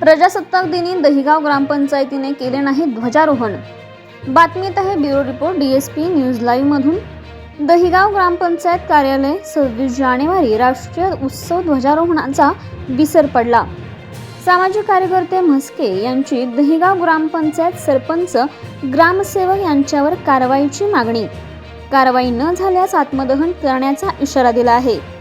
प्रजासत्ताक दिनी दहिगाव ग्रामपंचायतीने केले नाही ध्वजारोहण. बातमीत आहे bureau report DSP news live मधून दहिगाव ग्रामपंचायत कार्यालय सव्वीस जानेवारी राष्ट्रीय उत्सव ध्वजारोहणाचा विसर पडला. सामाजिक कार्यकर्ते म्हस्के यांची दहिगाव ग्रामपंचायत सरपंच ग्रामसेवक यांच्यावर कारवाईची मागणी. कारवाई न झाल्यास आत्मदहन करण्याचा इशारा दिला आहे.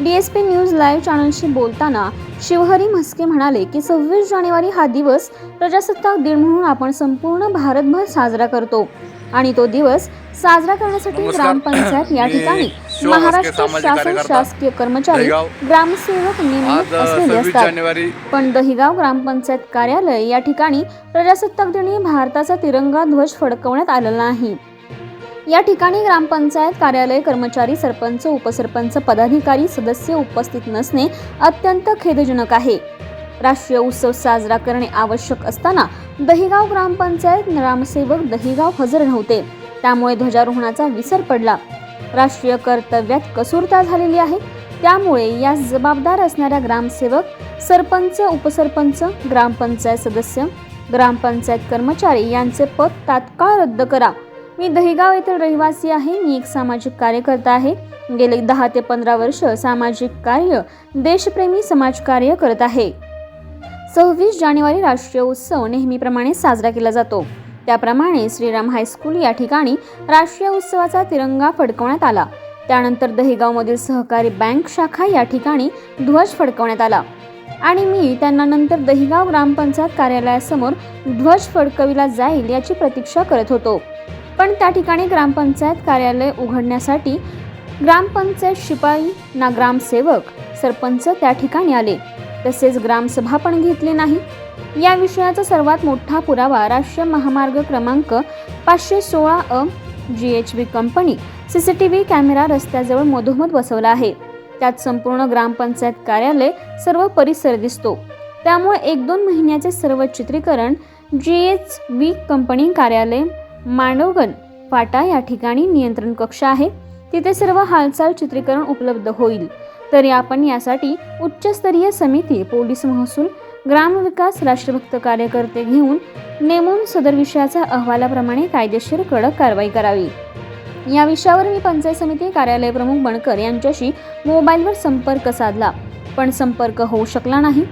डीएसपी न्यूज लाईव्ह चॅनलशी बोलताना शिवहरी म्हस्के म्हणाले की सव्वीस जानेवारी हा दिवस प्रजासत्ताक दिन म्हणून आपण संपूर्ण भारतभर साजरा करतो. आणि तो दिवस साजरा करण्यासाठी. ग्रामपंचायत या ठिकाणी महाराष्ट्र शासन शासकीय कर्मचारी. ग्रामसेवक नेमणूक असलेले असतात. पण दहिगाव ग्रामपंचायत कार्यालय या ठिकाणी प्रजासत्ताक दिनी भारताचा तिरंगा ध्वज फडकवण्यात आलेला नाही. या ठिकाणी ग्रामपंचायत कार्यालय कर्मचारी सरपंच उपसरपंच पदाधिकारी सदस्य उपस्थित नसणे अत्यंत खेदजनक आहे. राष्ट्रीय उत्सव साजरा करणे आवश्यक असताना दहिगाव ग्रामपंचायत ग्रामसेवक दहिगाव हजर नव्हते. त्यामुळे ध्वजारोहणाचा विसर पडला. राष्ट्रीय कर्तव्यात कसूरता झालेली आहे. त्यामुळे यास जबाबदार असणाऱ्या ग्रामसेवक सरपंच उपसरपंच ग्रामपंचायत सदस्य ग्रामपंचायत कर्मचारी यांचे पद तात्काळ रद्द करा. मी दहिगाव येथील रहिवासी आहे. मी एक सामाजिक कार्यकर्ता आहे. गेले दहा ते पंधरा वर्ष सामाजिक कार्य देशप्रेमी समाजकार्य करत आहे. सव्वीस जानेवारी राष्ट्रीय उत्सव नेहमीप्रमाणे साजरा केला जातो. त्याप्रमाणे श्रीराम हायस्कूल या ठिकाणी राष्ट्रीय उत्सवाचा तिरंगा फडकवण्यात आला. त्यानंतर दहिगावमधील सहकारी बँक शाखा या ठिकाणी ध्वज फडकवण्यात आला. आणि मी त्यांना नंतर दहिगाव ग्रामपंचायत कार्यालयासमोर ध्वज फडकविला जाईल याची प्रतीक्षा करत होतो. पण त्या ठिकाणी ग्रामपंचायत कार्यालय उघडण्यासाठी ग्रामपंचायत शिपाई ना ग्रामसेवक सरपंच त्या ठिकाणी आले. तसेच ग्रामसभा पण घेतली नाही. या विषयाचा सर्वात मोठा पुरावा राष्ट्रीय महामार्ग क्रमांक पाचशे सोळा अ G H B company C C T V camera रस्त्याजवळ मधोमध बसवला आहे. त्यात संपूर्ण ग्रामपंचायत कार्यालय सर्व परिसर दिसतो. त्यामुळे एक दोन महिन्याचे सर्व चित्रीकरण जी एच बी कंपनी कार्यालय मांडवगण फाटा या ठिकाणी नियंत्रण कक्ष आहे. तिथे सर्व हालचाल चित्रीकरण उपलब्ध होईल. तरी आपण यासाठी उच्चस्तरीय समिती पोलीस महसूल ग्रामविकास राष्ट्रभक्त कार्यकर्ते घेऊन नेमून सदर विषयाचा अहवालाप्रमाणे कायदेशीर कडक कारवाई करावी. या विषयावर मी पंचायत समिती कार्यालय प्रमुख बणकर यांच्याशी मोबाईलवर संपर्क साधला पण संपर्क होऊ शकला नाही.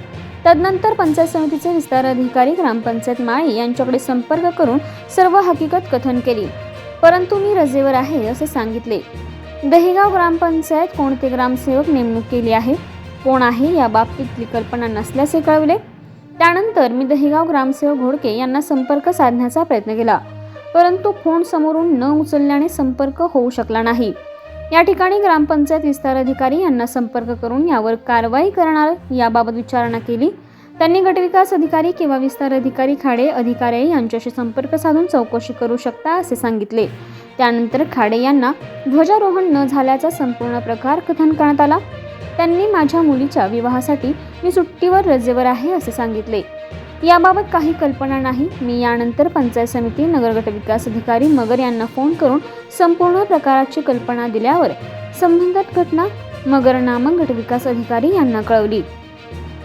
तदनंतर पंचायत समितीचे विस्तार अधिकारी ग्रामपंचायत माळी यांच्याकडे संपर्क करून सर्व हकीकत कथन केली. परंतु मी रजेवर आहे असे सांगितले. दहेगाव ग्रामपंचायत कोणते ग्रामसेवक नेमणूक केली आहे? कोण आहे? या बाबतीतली कल्पना नसल्याचे कळवले. त्यानंतर मी दहेगाव ग्रामसेवक घोडके यांना संपर्क साधण्याचा प्रयत्न केला. परंतु फोन समोरून न उचलल्याने संपर्क होऊ शकला नाही. या ठिकाणी ग्रामपंचायत विस्तार अधिकारी यांना संपर्क करून यावर कारवाई करणार याबाबत विचारणा केली. त्यांनी गटविकास अधिकारी किंवा विस्तार अधिकारी खाडे अधिकारी यांच्याशी संपर्क साधून चौकशी करू शकता असे सांगितले. त्यानंतर खाडे यांना ध्वजारोहण न झाल्याचा संपूर्ण प्रकार कथन करण्यात आला. त्यांनी माझ्या मुलीच्या विवाहासाठी मी सुट्टीवर रजेवर आहे असे सांगितले. याबाबत काही कल्पना नाही. मी यानंतर पंचायत समिती नगरगट विकास अधिकारी मगर यांना फोन करून संपूर्ण प्रकाराची कल्पना दिल्यावर संबंधित घटना मगर नामक गटविकास अधिकारी यांना कळवली.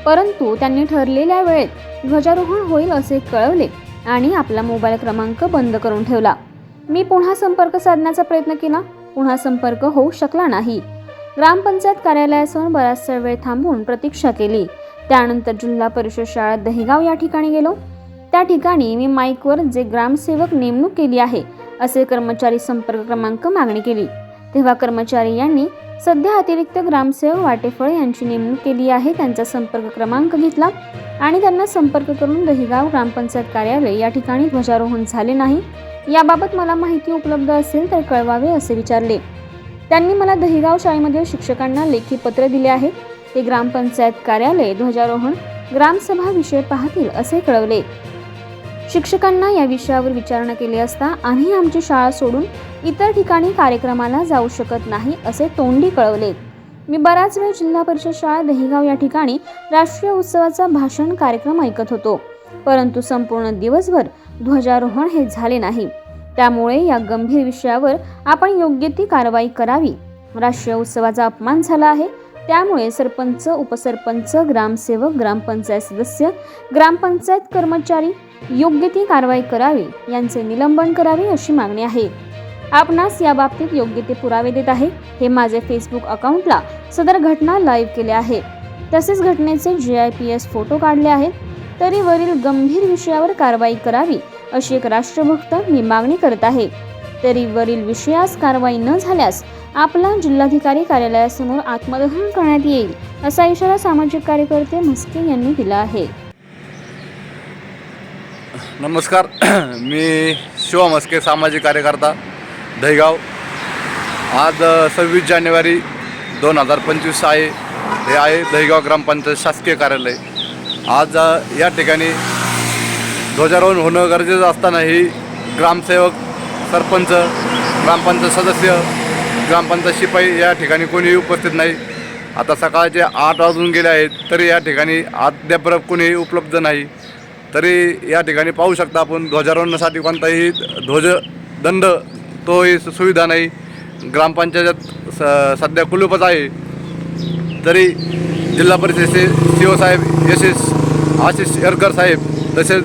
परंतु त्यांनी ठरलेल्या वेळेत ध्वजारोहण होईल असे कळवले आणि आपला मोबाईल क्रमांक बंद करून ठेवला. मी पुन्हा संपर्क साधण्याचा प्रयत्न केला. पुन्हा संपर्क होऊ शकला नाही. ग्रामपंचायत कार्यालयासमोर बराचसा वेळ थांबून प्रतीक्षा केली. त्यानंतर जिल्हा परिषद शाळा दहिगाव या ठिकाणी गेलो. त्या ठिकाणी मी माईकवर जे ग्रामसेवक नेमणूक केली आहे असे कर्मचारी संपर्क क्रमांक मागणी केली. तेव्हा कर्मचारी यांनी सध्या अतिरिक्त ग्रामसेवक वाटेफळ यांची नेमणूक केली आहे त्यांचा संपर्क क्रमांक घेतला आणि त्यांना संपर्क करून दहिगाव ग्रामपंचायत कार्यालय या ठिकाणी ध्वजारोहण झाले नाही. याबाबत मला माहिती उपलब्ध असेल तर कळवावे असे विचारले. त्यांनी मला दहिगाव शाळेमधील शिक्षकांना लेखी पत्र दिले आहे. ते ग्रामपंचायत कार्यालय ध्वजारोहण ग्रामसभा विषय पाहतील असे कळवले. शिक्षकांना या विषयावर विचारणा केली असता आम्ही आमची शाळा सोडून इतर ठिकाणी कार्यक्रमाला जाऊ शकत नाही असे तोंडी कळवले. मी बराच वेळ जिल्हा परिषद शाळा दहिगाव या ठिकाणी राष्ट्रीय उत्सवाचा भाषण कार्यक्रम ऐकत होतो. परंतु संपूर्ण दिवसभर ध्वजारोहण हे झाले नाही. त्यामुळे या गंभीर विषयावर आपण योग्य ती कारवाई करावी. राष्ट्रीय उत्सवाचा अपमान झाला आहे. त्यामुळे सरपंच उपसरपंच ग्रामसेवक ग्रामपंचायत सदस्य ग्रामपंचायत कर्मचारी योग्य ती कारवाई करावी यांचे निलंबन करावे अशी मागणी आहे. आपणास या बाबतीत योग्य ते पुरावे देत आहे हे माझे फेसबुक अकाउंटला सदर घटना लाईव्ह केले आहे. तसेच घटनेचे जे आय पी एस फोटो काढले आहेत तरी वरील गंभीर विषयावर कारवाई करावी अशी एक राष्ट्रभक्त मी मागणी करत आहे. तरी वरील विषयास कारवाई न झाल्यास आपला जिल्हाधिकारी कार्यालयासमोर आत्मदहन करण्यात येईल असा इशारा सामाजिक कार्यकर्ते म्हस्के यांनी दिला आहे. नमस्कार. मी शिवा मस्के सामाजिक कार्यकर्ता दहीगाव. आज सव्वीस जानेवारी दोन हजार पंचवीस आहे. हे आहे दहीगाव ग्रामपंचायत शासकीय कार्यालय. आज या ठिकाणी ध्वजारोहण होणं गरजेचं असतानाही ग्रामसेवक सरपंच ग्रामपंचायत सदस्य ग्रामपंचायत शिपाई या ठिकाणी कोणीही उपस्थित नाही. आता सकाळचे आठ वाजून गेले आहेत तरी या ठिकाणी अद्याप कोणीही उपलब्ध नाही. तरी या ठिकाणी पाहू शकता आपण ध्वजारोहणासाठी कोणताही ध्वज दंड तोही सुविधा नाही. ग्रामपंचायत स सध्या कुलूपच आहे. तरी जिल्हा परिषदेचे सी ओ साहेब एस एस आशिष येरकर साहेब तसेच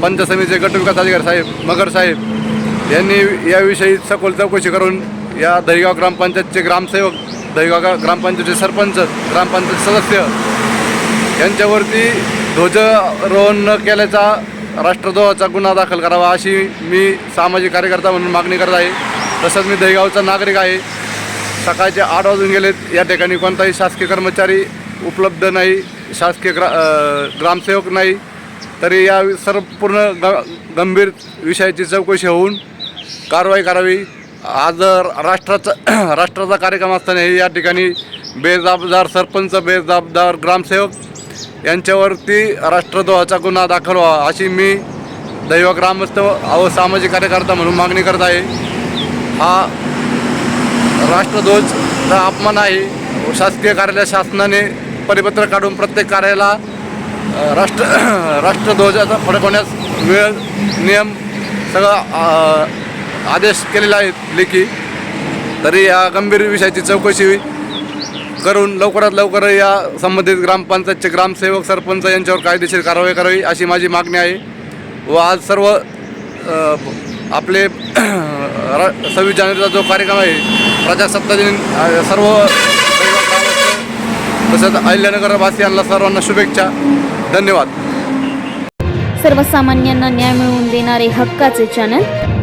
पंच समितीचे गटविकास अधिकारी साहेब मगर साहेब यांनी याविषयी सखोल चौकशी करून या दहीगाव ग्रामपंचायतचे ग्रामसेवक दहीगाव ग्रामपंचायतचे सरपंच ग्रामपंचायत सदस्य यांच्यावरती ध्वजारोहण न केल्याचा राष्ट्रद्रोहाचा गुन्हा दाखल करावा अशी मी सामाजिक कार्यकर्ता म्हणून मागणी करत आहे. तसंच मी दहीगावचा नागरिक आहे. सकाळचे आठ वाजून गेलेत. या ठिकाणी कोणताही शासकीय कर्मचारी उपलब्ध नाही शासकीय ग्रा ग्रामसेवक नाही. तरी या सर्व पूर्ण ग गंभीर विषयाची चौकशी होऊन कारवाई करावी. आज राष्ट्राचा राष्ट्राचा कार्यक्रम असतानाही या ठिकाणी बेजबाबदार सरपंच बेजबाबदार ग्रामसेवक यांच्यावरती राष्ट्रद्रोहाचा गुन्हा दाखल व्हावा अशी मी दैव ग्रामस्थ व सामाजिक कार्यकर्ता म्हणून मागणी करत आहे. हा राष्ट्रध्वजचा अपमान आहे. शासकीय कार्यालय शासनाने परिपत्र काढून प्रत्येक कार्याला राष्ट्र राष्ट्रध्वजाचा फडकवण्यास वेळ नियम सगळं आदेश केलेला आहे लेखी. तरी या गंभीर विषयाची चौकशी करून लवकरात लवकर या संबंधित ग्रामपंचायतचे ग्रामसेवक सरपंच यांच्यावर कायदेशीर कारवाई करावी अशी माझी मागणी आहे. व आज सर्व आपले सव्वीस जानेवारीचा जो कार्यक्रम आहे प्रजासत्ताक दिन सर्व तसंच अहिल्यानगरवासियांना सर्वांना शुभेच्छा. धन्यवाद. सर्वसामान्यांना न्याय मिळवून देणारे हक्काचे channel